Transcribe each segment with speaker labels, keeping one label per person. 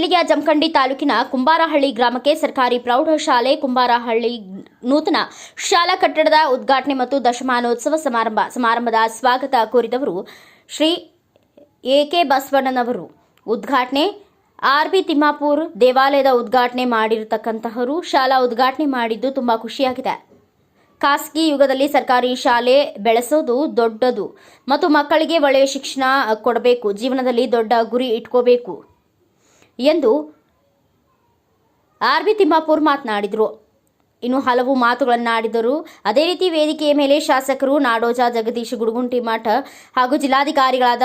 Speaker 1: ಜಿಲ್ಲೆಯ ಜಮಖಂಡಿ ತಾಲೂಕಿನ ಕುಂಬಾರಹಳ್ಳಿ ಗ್ರಾಮಕ್ಕೆ ಸರ್ಕಾರಿ ಪ್ರೌಢಶಾಲೆ ಕುಂಬಾರಹಳ್ಳಿ ನೂತನ ಶಾಲಾ ಕಟ್ಟಡದ ಉದ್ಘಾಟನೆ ಮತ್ತು ದಶಮಾನೋತ್ಸವ ಸಮಾರಂಭ ಸಮಾರಂಭದ ಸ್ವಾಗತ ಕೋರಿದವರು ಶ್ರೀ ಎಕೆ ಬಸವಣ್ಣನವರು. ಉದ್ಘಾಟನೆ ಆರ್ ಬಿ ತಿಮ್ಮಾಪುರ್ ದೇವಾಲಯದ ಉದ್ಘಾಟನೆ ಮಾಡಿರತಕ್ಕಂತಹವರು ಶಾಲಾ ಉದ್ಘಾಟನೆ ಮಾಡಿದ್ದು ತುಂಬಾ ಖುಷಿಯಾಗಿದೆ. ಖಾಸಗಿ ಯುಗದಲ್ಲಿ ಸರ್ಕಾರಿ ಶಾಲೆ ಬೆಳೆಸೋದು ದೊಡ್ಡದು ಮತ್ತು ಮಕ್ಕಳಿಗೆ ಒಳ್ಳೆಯ ಶಿಕ್ಷಣ ಕೊಡಬೇಕು, ಜೀವನದಲ್ಲಿ ದೊಡ್ಡ ಗುರಿ ಇಟ್ಕೋಬೇಕು. ಎಂದು ಆರ್ ಬಿ ತಿಮ್ಮಾಪುರ್ ಮಾತನಾಡಿದರು. ಇನ್ನು ಹಲವು ಮಾತುಗಳನ್ನಾಡಿದರು ಅದೇ ರೀತಿ ವೇದಿಕೆಯ ಮೇಲೆ ಶಾಸಕರು ನಾಡೋಜ ಜಗದೀಶ್ ಗುಡುಗುಂಟಿ ಮಠ ಹಾಗೂ ಜಿಲ್ಲಾಧಿಕಾರಿಗಳಾದ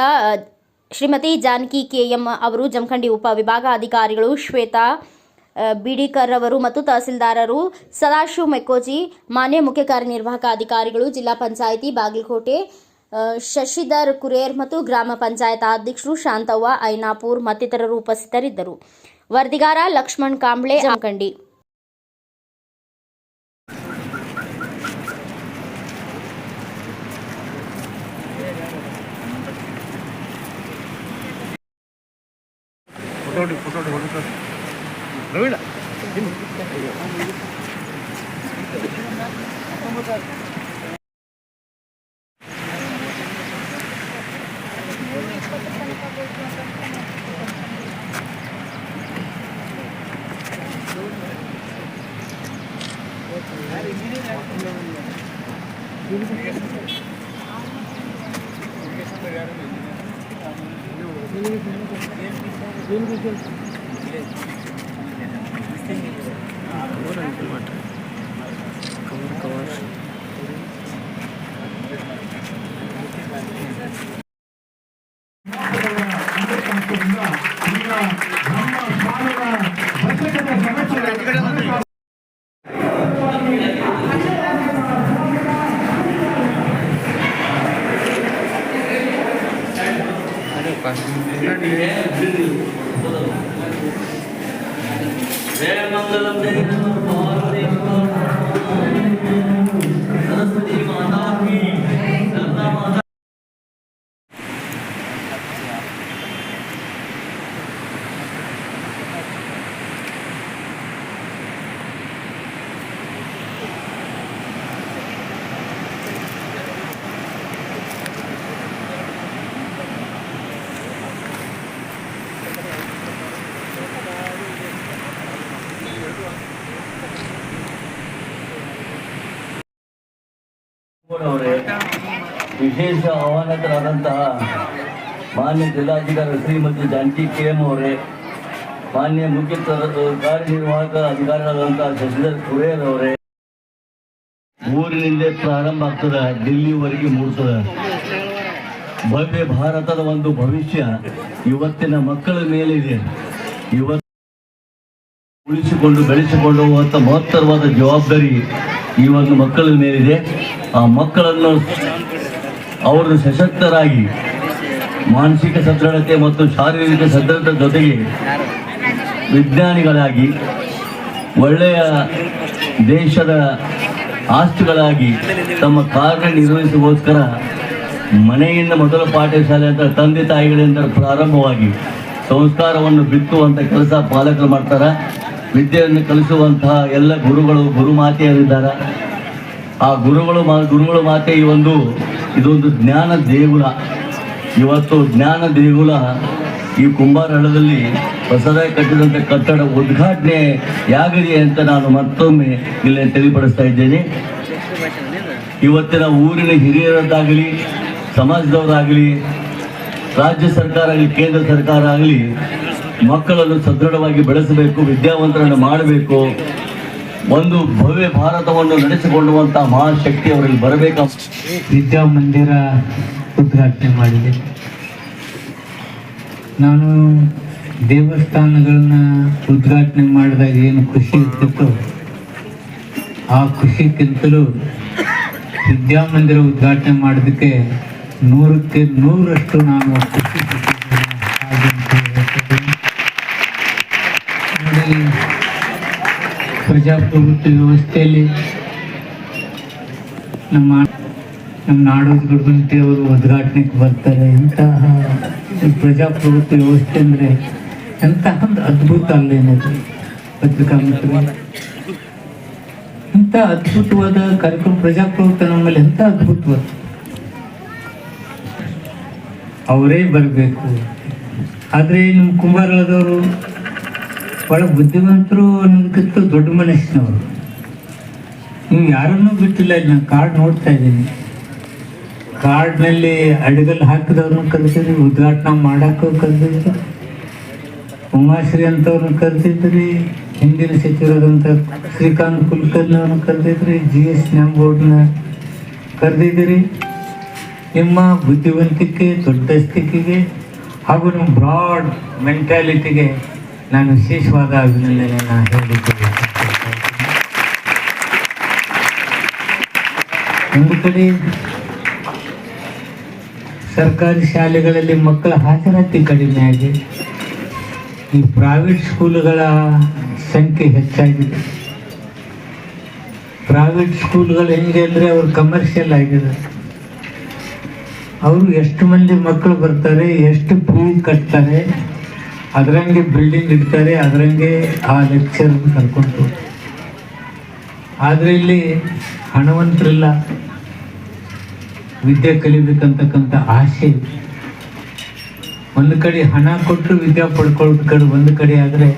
Speaker 1: ಶ್ರೀಮತಿ ಜಾನಕಿ ಕೆ ಎಂ ಅವರು, ಜಮಖಂಡಿ ಉಪ ವಿಭಾಗಾಧಿಕಾರಿಗಳು ಶ್ವೇತಾ ಬಿಡಿಕರ್ ಅವರು ಮತ್ತು ತಹಸೀಲ್ದಾರರು ಸದಾಶಿವ್ ಮೆಕ್ಕೋಜಿ, ಮಾನ್ಯ ಮುಖ್ಯ ಕಾರ್ಯನಿರ್ವಾಹಕ ಅಧಿಕಾರಿಗಳು, ಜಿಲ್ಲಾ ಪಂಚಾಯಿತಿ ಬಾಗಲಕೋಟೆ ಶಶಿಧರ್ ಕುರೇರ್ ಮತ್ತು ಗ್ರಾಮ ಪಂಚಾಯತ್ ಅಧ್ಯಕ್ಷರು ಶಾಂತವ್ವ, ಐನಾಪುರ್ ಮತ್ತಿತರರು ಉಪಸ್ಥಿತರಿದ್ದರು. ವರದಿಗಾರ ಲಕ್ಷ್ಮಣ್ ಕಾಂಬ್ಳೆ, ಜಮಖಂಡಿ.
Speaker 2: ಫೋಟೋ ಹೊಡಿ ಫೋಟೋ ಹೊಡಿ ಫೋಟೋ
Speaker 3: దీనికి ವಿಶೇಷ ಆಹ್ವಾನಕರಾದಂತಹ ಮಾನ್ಯ ಜಿಲ್ಲಾಧಿಕಾರಿ ಶ್ರೀಮತಿ ಜಾನಕಿ ಕೆ ಎಂ ಅವರೇ, ಮಾನ್ಯ ಮುಖ್ಯ ಕಾರ್ಯನಿರ್ವಾಹಕ ಅಧಿಕಾರಿಗಳಾದಂತಹ ಶಶಿಧರ್ ಕುರೇರ್ ಅವರೇ ಊರಿನಿಂದ ಪ್ರಾರಂಭ ಆಗ್ತದೆ ಡಿಲ್ಲಿವರೆಗೆ ಮೂಡ್ತದ ಭವ್ಯ ಭಾರತದ ಒಂದು ಭವಿಷ್ಯ ಇವತ್ತಿನ ಮಕ್ಕಳ ಮೇಲಿದೆ. ಇವತ್ತು ಉಳಿಸಿಕೊಂಡು ಬೆಳೆಸಿಕೊಂಡು ಹೋಗುವಂತ ಮಹತ್ತರವಾದ ಜವಾಬ್ದಾರಿ ಈ ಒಂದು ಮಕ್ಕಳ ಮೇಲಿದೆ. ಆ ಮಕ್ಕಳನ್ನು ಅವರನ್ನು ಸಶಕ್ತರಾಗಿ ಮಾನಸಿಕ ಸದೃಢತೆ ಮತ್ತು ಶಾರೀರಿಕ ಸದೃಢತೆ ಜೊತೆಗೆ ವಿಜ್ಞಾನಿಗಳಾಗಿ, ಒಳ್ಳೆಯ ದೇಶದ ಆಸ್ತಿಗಳಾಗಿ ತಮ್ಮ ಕಾರ್ಯನಿರ್ವಹಿಸುವೋಸ್ಕರ ಮನೆಯಿಂದ ಮೊದಲ ಪಾಠಶಾಲೆ ಅಂತ ತಂದೆ ತಾಯಿಗಳಿಂದ ಪ್ರಾರಂಭವಾಗಿ ಸಂಸ್ಕಾರವನ್ನು ಬಿತ್ತುವಂಥ ಕೆಲಸ ಪಾಲಕರು ಮಾಡ್ತಾರೆ. ವಿದ್ಯೆಯನ್ನು ಕಲಿಸುವಂತಹ ಎಲ್ಲ ಗುರುಗಳು, ಗುರುಮಾತೆಯರಿದ್ದಾರೆ. ಆ ಗುರುಗಳು ಗುರುಗಳ ಮಾತೆ ಈ ಒಂದು, ಇದೊಂದು ಜ್ಞಾನ ದೇಗುಲ. ಇವತ್ತು ಜ್ಞಾನ ದೇಗುಲ ಈ ಕುಂಬಾರಹಳ್ಳದಲ್ಲಿ ಹೊಸದಾಗಿ ಕಟ್ಟಿದಂಥ ಕಟ್ಟಡ ಉದ್ಘಾಟನೆ ಯಾಗಿದೆ ಅಂತ ನಾನು ಮತ್ತೊಮ್ಮೆ ಇಲ್ಲಿ ತಿಳಿಪಡಿಸ್ತಾ ಇದ್ದೇನೆ. ಇವತ್ತಿನ ಊರಿನ ಹಿರಿಯರದ್ದಾಗಲಿ, ಸಮಾಜದವರಾಗಲಿ, ರಾಜ್ಯ ಸರ್ಕಾರ ಆಗಲಿ, ಕೇಂದ್ರ ಸರ್ಕಾರ ಆಗಲಿ ಮಕ್ಕಳನ್ನು ಸದೃಢವಾಗಿ ಬೆಳೆಸಬೇಕು, ವಿದ್ಯಾವಂತರನ್ನು ಮಾಡಬೇಕು. ಒಂದು ಭವ್ಯ ಭಾರತವನ್ನು ನಡೆಸಿಕೊಳ್ಳುವಂತಹ ಮಹಾಶಕ್ತಿ ಅವರಲ್ಲಿ ಬರಬೇಕು.
Speaker 4: ವಿದ್ಯಾಮಂದಿರ ಉದ್ಘಾಟನೆ ಮಾಡಿದೆ. ನಾನು ದೇವಸ್ಥಾನಗಳನ್ನ ಉದ್ಘಾಟನೆ ಮಾಡಿದಾಗ ಏನು ಖುಷಿ ಇರ್ತಿತ್ತು, ಆ ಖುಷಿಗಿಂತಲೂ ವಿದ್ಯಾಮಂದಿರ ಉದ್ಘಾಟನೆ ಮಾಡೋದಕ್ಕೆ ನೂರಕ್ಕೆ ನೂರಷ್ಟು ನಾನು ಖುಷಿ ಪ್ರಜಾಪ್ರಭುತ್ವ ವ್ಯವಸ್ಥೆಯಲ್ಲಿ ನಮ್ಮ ನಮ್ಮ ನಾಡೋಜ ಗುರುಗಂಟಿ ಅವರು ಉದ್ಘಾಟನೆಗೆ ಬರ್ತಾರೆ. ಇಂತಹ ಪ್ರಜಾಪ್ರಭುತ್ವ ವ್ಯವಸ್ಥೆ ಅಂದರೆ ಎಂತಹ ಒಂದು ಅದ್ಭುತ ಅಲ್ಲೇನದು ಪತ್ರಿಕಾ ಮಿತ್ರರೇ. ಎಂಥ ಅದ್ಭುತವಾದ ಕಾರ್ಯಕ್ರಮ ಪ್ರಜಾಪ್ರಭುತ್ವ ನಮ್ಮಲ್ಲಿ ಎಂಥ ಅದ್ಭುತವಾದ? ಅವರೇ ಬರಬೇಕು. ಆದರೆ ನಮ್ಮ ಕುಂಬಾರಳದವರು ಭಾಳ ಬುದ್ಧಿವಂತರು ಅನ್ನೋದಕ್ಕಿಂತ ದೊಡ್ಡ ಮನಸ್ಸಿನವರು ನೀವು ಯಾರನ್ನೂ ಬಿಟ್ಟಿಲ್ಲ ನಾನು ಕಾರ್ಡ್ ನೋಡ್ತಾ ಇದ್ದೀನಿ. ಕಾರ್ಡ್ನಲ್ಲಿ ಅಡಿಗಲ್ ಹಾಕಿದವ್ರನ್ನ ಕರೆಸಿದ್ರಿ ಉದ್ಘಾಟನೆ ಮಾಡಕ್ಕೂ ಕರೆದಿದ್ರು, ಉಮಾಶ್ರೀ ಅಂತವ್ರನ್ನ ಕರೆದಿದ್ರಿ, ಹಿಂದಿನ ಸಚಿವರಾದಂಥ ಶ್ರೀಕಾಂತ್ ಕುಲಕರ್ಣಿ ಅವ್ರನ್ನ ಕರೆದಿದ್ರಿ ಜಿ ಎಸ್ ನ್ಯಾಮ್ ಬೋರ್ಡ್ನ ಕರೆದಿದ್ದೀರಿ ನಿಮ್ಮ ಬುದ್ಧಿವಂತಿಕೆ, ದೊಡ್ಡ ದೊಡ್ಡಸ್ತಿಕೆಗೆ ಹಾಗೂ ನಿಮ್ಮ ಬ್ರಾಡ್ ಮೆಂಟ್ಯಾಲಿಟಿಗೆ ನಾನು ವಿಶೇಷವಾದ ಅಭಿನಂದನೆಯನ್ನು ಇಷ್ಟಪಡ್ತಾ ಒಂದು ಕಡೆ ಸರ್ಕಾರಿ ಶಾಲೆಗಳಲ್ಲಿ ಮಕ್ಕಳ ಹಾಜರಾತಿ ಕಡಿಮೆ ಆಗಿದೆ ಈ ಪ್ರೈವೇಟ್ ಸ್ಕೂಲ್ಗಳ ಸಂಖ್ಯೆ ಹೆಚ್ಚಾಗಿದೆ. ಪ್ರೈವೇಟ್ ಸ್ಕೂಲ್ಗಳು ಹೆಂಗೆ ಅಂದರೆ ಅವ್ರು ಕಮರ್ಷಿಯಲ್ ಆಗಿದೆ. ಅವರು ಎಷ್ಟು ಮಂದಿ ಮಕ್ಕಳು ಬರ್ತಾರೆ, ಎಷ್ಟು ಫೀ ಕಟ್ತಾರೆ ಅದರಂಗೆ ಬಿಲ್ಡಿಂಗ್ ಇಡ್ತಾರೆ, ಅದರಂಗೆ ಆ ಲೆಕ್ಚರ್ ಕರ್ಕೊಂಡು. ಆದರೆ ಇಲ್ಲಿ ಹಣವಂತರಿಲ್ಲ. ವಿದ್ಯೆ ಕಲಿಬೇಕಂತಕ್ಕಂಥ ಆಸೆ. ಒಂದು ಕಡೆ ಹಣ ಕೊಟ್ಟು ವಿದ್ಯೆ ಪಡ್ಕೊಳ್ಳೋದು ಕಡೆ ಒಂದು ಕಡೆ ಆದರೆ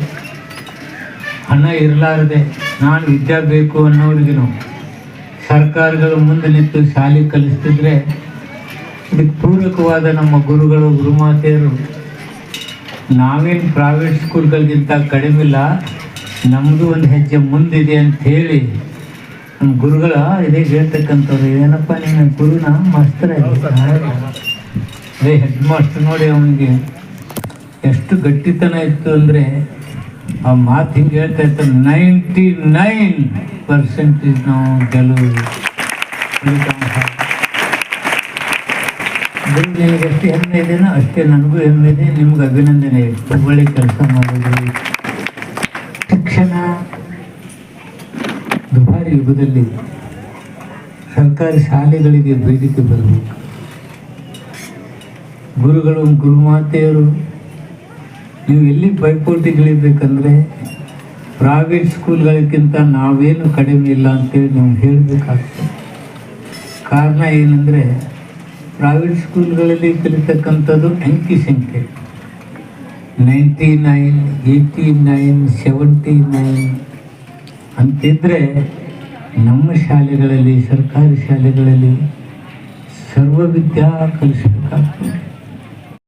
Speaker 4: ಹಣ ಇರಲಾರದೆ ನಾನು ವಿದ್ಯೆ ಬೇಕು ಅನ್ನೋರಿಗೆ ಸರ್ಕಾರಗಳು ಮುಂದೆ ನಿಂತು ಶಾಲೆ ಕಲಿಸ್ತಿದ್ರೆ ಇದಕ್ಕೆ ಪೂರಕವಾದ ನಮ್ಮ ಗುರುಗಳು, ಗುರುಮಾತೆಯರು ನಾವೇನು ಪ್ರೈವೇಟ್ ಸ್ಕೂಲ್ಗಳಿಗಿಂತ ಕಡಿಮೆ ಇಲ್ಲ ನಮ್ಮದು ಒಂದು ಹೆಜ್ಜೆ ಮುಂದಿದೆ ಅಂತ ಹೇಳಿ ನಮ್ಮ ಗುರುಗಳ ಇದೇ ಹೇಳ್ತಕ್ಕಂಥವ್ರು ಏನಪ್ಪ ನಿಮ್ಮ ಗುರುನ? ಮಾಸ್ತರ ಅದೇ ಹೆಡ್ ಮಾಸ್ಟರ್ ನೋಡಿ ಅವನಿಗೆ ಎಷ್ಟು ಗಟ್ಟಿತನ ಇತ್ತು ಅಂದರೆ ಆ ಮಾತು ಹಿಂಗೆ ಹೇಳ್ತಾ ಇರ್ತಾರೆ ನೈಂಟಿ ನೈನ್ ಪರ್ಸೆಂಟೇಜ್ ನಾವು ಗೆಲುವು. ನಿನಗೆ ಎಷ್ಟು ಹೆಮ್ಮೆ ಇದೆಯೋ ಅಷ್ಟೇ ನನಗೂ ಹೆಮ್ಮೆ ಇದೆ ನಿಮ್ಗೆ ಅಭಿನಂದನೆ. ಒಳ್ಳೆ ಕೆಲಸ ಮಾಡೋದು ಶಿಕ್ಷಣ ದುಬಾರಿ ಯುಗದಲ್ಲಿ ಸರ್ಕಾರಿ ಶಾಲೆಗಳಿಗೆ ಬೇಡಿಕೆ ಬರಬೇಕು. ಗುರುಗಳು, ಗುರುಮಾತೆಯರು, ನೀವು ಎಲ್ಲಿ ಪೈಪೋಟಿಗಳಿರ್ಬೇಕಂದ್ರೆ ಪ್ರೈವೇಟ್ ಸ್ಕೂಲ್ಗಳಿಗಿಂತ ನಾವೇನು ಕಡಿಮೆ ಇಲ್ಲ ಅಂತೇಳಿ ನೀವು ಹೇಳಬೇಕಾಗ್ತದೆ. ಕಾರಣ ಏನಂದರೆ ಪ್ರೈವೇಟ್ ಸ್ಕೂಲ್ಗಳಲ್ಲಿ ಕಲಿತಕ್ಕಂಥದ್ದು ಅಂಕಿ ಸಂಖ್ಯೆ. Ninety nine eighty nine seventy nine ಅಂತಿದ್ರೆ ನಮ್ಮ ಶಾಲೆಗಳಲ್ಲಿ, ಸರ್ಕಾರಿ ಶಾಲೆಗಳಲ್ಲಿ ಸರ್ವ ವಿದ್ಯಾ ಕಲಿಸಬೇಕಾಗ್ತದೆ.